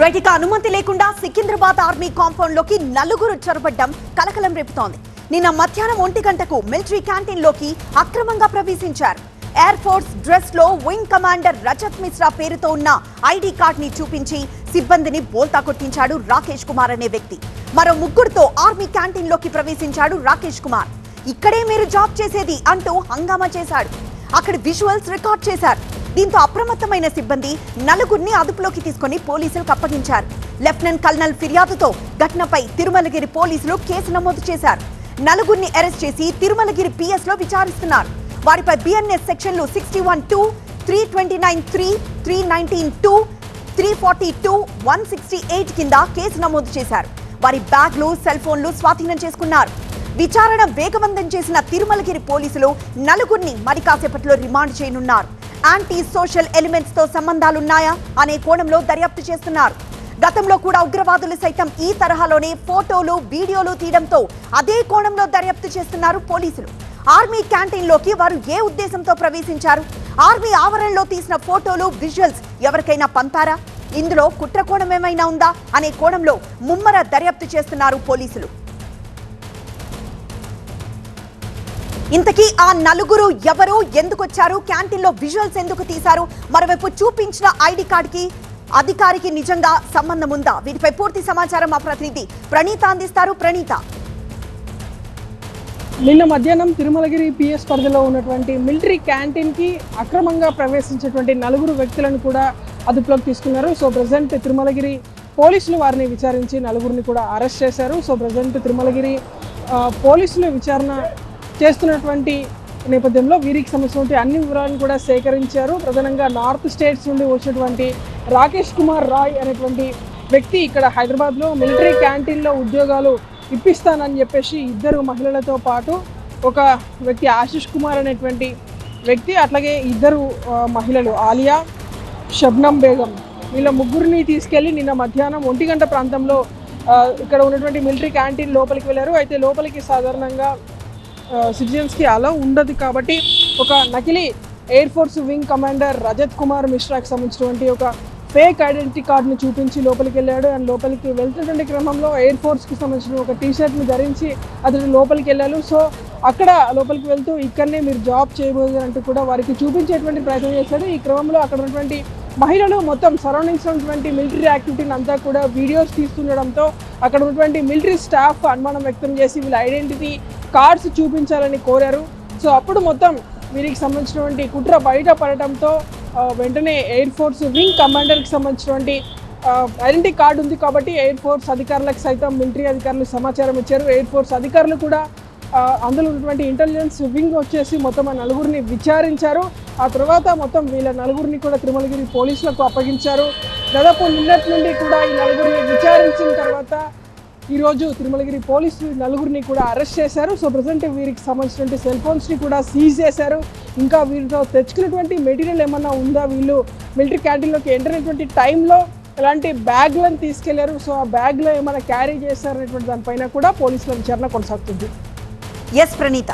Right ఇక అనుమతి లేకుండా సికింద్రాబాద్ ఆర్మీ కాంపౌండ్లోకి నలుగురు చొరబడ్డం కలకలం రేపుతోంది. నిన్న మధ్యాహ్నం ఒంటి గంటకు మిలిటరీ క్యాంటీన్లోకి అక్రమంగా ప్రవేశించారు. ఎయిర్ ఫోర్స్ డ్రెస్లో వింగ్ కమాండర్ రజత్ మిశ్రా పేరుతో ఉన్న ఐడి కార్డ్ని చూపించి సిబ్బందిని బోల్తా కొట్టించాడు రాకేష్ కుమార్ అనే వ్యక్తి. మరో ముగ్గురుతో ఆర్మీ క్యాంటీన్లోకి ప్రవేశించాడు రాకేష్ కుమార్. ఇక్కడే మీరు జాబ్ చేసేది అంటూ హంగామా చేశాడు. అక్కడ విజువల్స్ రికార్డ్ చేశారు. దీంతో అప్రమత్తమైన సిబ్బంది నలుగురిని అదుపులోకి తీసుకొని పోలీసులకు అప్పగించారు. లెఫ్టినెంట్ కల్నల్ ఫిర్యాదుతో ఘటనపై తిరుమలగిరి పోలీసులు కేసు నమోదు చేశారు. నలుగురిని అరెస్ట్ చేసి తిరుమలగిరి పిఎస్లో విచారిస్తున్నారు. వారిపై బిఎన్ఎస్ సెక్షన్లు sixty one two three twenty nine three three nineteen two three forty two one sixty eight కింద కేసు నమోదు చేశారు. వారి బ్యాగ్లు సెల్ ఫోన్లు స్వాధీనం చేసుకున్నారు. విచారణ వేగవంతం చేసిన తిరుమలగిరి పోలీసులు నలుగురిని మరి కాసేపట్లో రిమాండ్ చేయనున్నారు. యాంటీ సోషల్ ఎలిమెంట్స్తో సంబంధాలున్నాయా అనే కోణంలో దర్యాప్తు చేస్తున్నారు. గతంలో కూడా ఉగ్రవాదులు సైతం ఈ తరహాలోనే ఫోటోలు వీడియోలు తీయడంతో అదే కోణంలో దర్యాప్తు చేస్తున్నారు పోలీసులు. ఆర్మీ క్యాంటీన్లోకి వారు ఏ ఉద్దేశంతో ప్రవేశించారు? ఆర్మీ ఆవరణలో తీసిన ఫోటోలు విజువల్స్ ఎవరికైనా పంపారా? ఇందులో కుట్ర కోణం ఏమైనా ఉందా? అనే కోణంలో ముమ్మర దర్యాప్తు చేస్తున్నారు పోలీసులు. ఇంతకీ ఆ నలుగురు ఎవరు ఎందుకు వచ్చారు క్యాంటీన్లో విజువల్స్ ఎందుకు తీశారు మరోవైపు చూపించిన ఐడి కార్డ్కి అధికారికి నిజంగా సంబంధం ఉందా? వీటిపై పూర్తి సమాచారం మా ప్రతినిధి ప్రణీత అందిస్తారు. ప్రణీత. నిన్న మధ్యాహ్నం తిరుమలగిరి పిఎస్ పరిధిలో ఉన్నటువంటి మిలిటరీ క్యాంటీన్కి అక్రమంగా ప్రవేశించినటువంటి నలుగురు వ్యక్తులను కూడా అదుపులోకి తీసుకున్నారు. సో ప్రజెంట్ తిరుమలగిరి పోలీసులు వారిని విచారించి నలుగురిని కూడా అరెస్ట్ చేశారు. సో ప్రజెంట్ తిరుమలగిరి పోలీసుల పోలీసులు విచారణ చేస్తున్నటువంటి నేపథ్యంలో వీరికి సంబంధించినటువంటి అన్ని వివరాలను కూడా సేకరించారు. ప్రధానంగా నార్త్ స్టేట్స్ నుండి వచ్చినటువంటి రాకేష్ కుమార్ రాయ్ అనేటువంటి వ్యక్తి ఇక్కడ హైదరాబాద్లో మిలిటరీ క్యాంటీన్లో ఉద్యోగాలు ఇప్పిస్తానని చెప్పేసి ఇద్దరు మహిళలతో పాటు ఒక వ్యక్తి ఆశిష్ కుమార్ అనేటువంటి వ్యక్తి అట్లాగే ఇద్దరు మహిళలు ఆలియా షబ్నం బేగం వీళ్ళ ముగ్గురిని తీసుకెళ్ళి నిన్న మధ్యాహ్నం ఒంటి గంట ప్రాంతంలో ఇక్కడ ఉన్నటువంటి మిలిటరీ క్యాంటీన్ లోపలికి వెళ్ళారు. అయితే లోపలికి సాధారణంగా సిటిజన్స్కి అలా ఉండదు కాబట్టి ఒక నకిలీ air force wing commander Rajat Kumar మిశ్రాకి సంబంధించినటువంటి ఒక ఫేక్ ఐడెంటిటీ కార్డ్ని చూపించి లోపలికి వెళ్ళాడు అండ్ లోపలికి వెళ్తున్నటువంటి క్రమంలో ఎయిర్ ఫోర్స్కి సంబంధించిన ఒక టీ షర్ట్ని ధరించి అతడు లోపలికి వెళ్ళాడు సో అక్కడ లోపలికి వెళ్తూ ఇక్కడనే మీరు జాబ్ చేయబోదు అంటూ కూడా వారికి చూపించేటువంటి ప్రయత్నం చేశాడు. ఈ క్రమంలో అక్కడ ఉన్నటువంటి మహిళలు మొత్తం సరౌండింగ్స్ ఉన్నటువంటి మిలిటరీ యాక్టివిటీని అంతా కూడా వీడియోస్ తీస్తుండడంతో అక్కడ ఉన్నటువంటి మిలిటరీ స్టాఫ్ అనుమానం వ్యక్తం చేసి వీళ్ళ ఐడెంటిటీ కార్డ్స్ చూపించాలని కోరారు. సో అప్పుడు మొత్తం వీరికి సంబంధించినటువంటి కుట్ర బయట పడటంతో వెంటనే ఎయిర్ ఫోర్స్ వింగ్ కమాండర్కి సంబంధించినటువంటి ఐడెంటిటీ కార్డు ఉంది కాబట్టి ఎయిర్ ఫోర్స్ అధికారులకు సైతం మిలిటరీ అధికారులు సమాచారం ఇచ్చారు. ఎయిర్ ఫోర్స్ అధికారులు కూడా అందులో ఉన్నటువంటి ఇంటెలిజెన్స్ వింగ్ వచ్చేసి మొత్తం ఆ నలుగురిని విచారించారు. ఆ తర్వాత మొత్తం వీళ్ళ నలుగురిని కూడా తిరుమలగిరి పోలీసులకు అప్పగించారు. దాదాపు నిన్నటి నుండి కూడా ఈ నలుగురిని విచారించిన తర్వాత ఈరోజు తిరుమలగిరి పోలీసులు నలుగురిని కూడా అరెస్ట్ చేశారు. సో ప్రజెంట్ వీరికి సంబంధించినటువంటి సెల్ ఫోన్స్ని కూడా సీజ్ చేశారు. ఇంకా వీరితో తెచ్చుకున్నటువంటి మెటీరియల్ ఏమన్నా ఉందా? వీళ్ళు మిలిటరీ క్యాంటీన్లోకి ఎంటర్ అయినటువంటి టైంలో ఎలాంటి బ్యాగ్లను తీసుకెళ్ళారు? సో ఆ బ్యాగ్లో ఏమైనా క్యారీ చేశారనేటువంటి దానిపైన కూడా పోలీసుల విచారణ కొనసాగుతుంది. ఎస్ ప్రణీత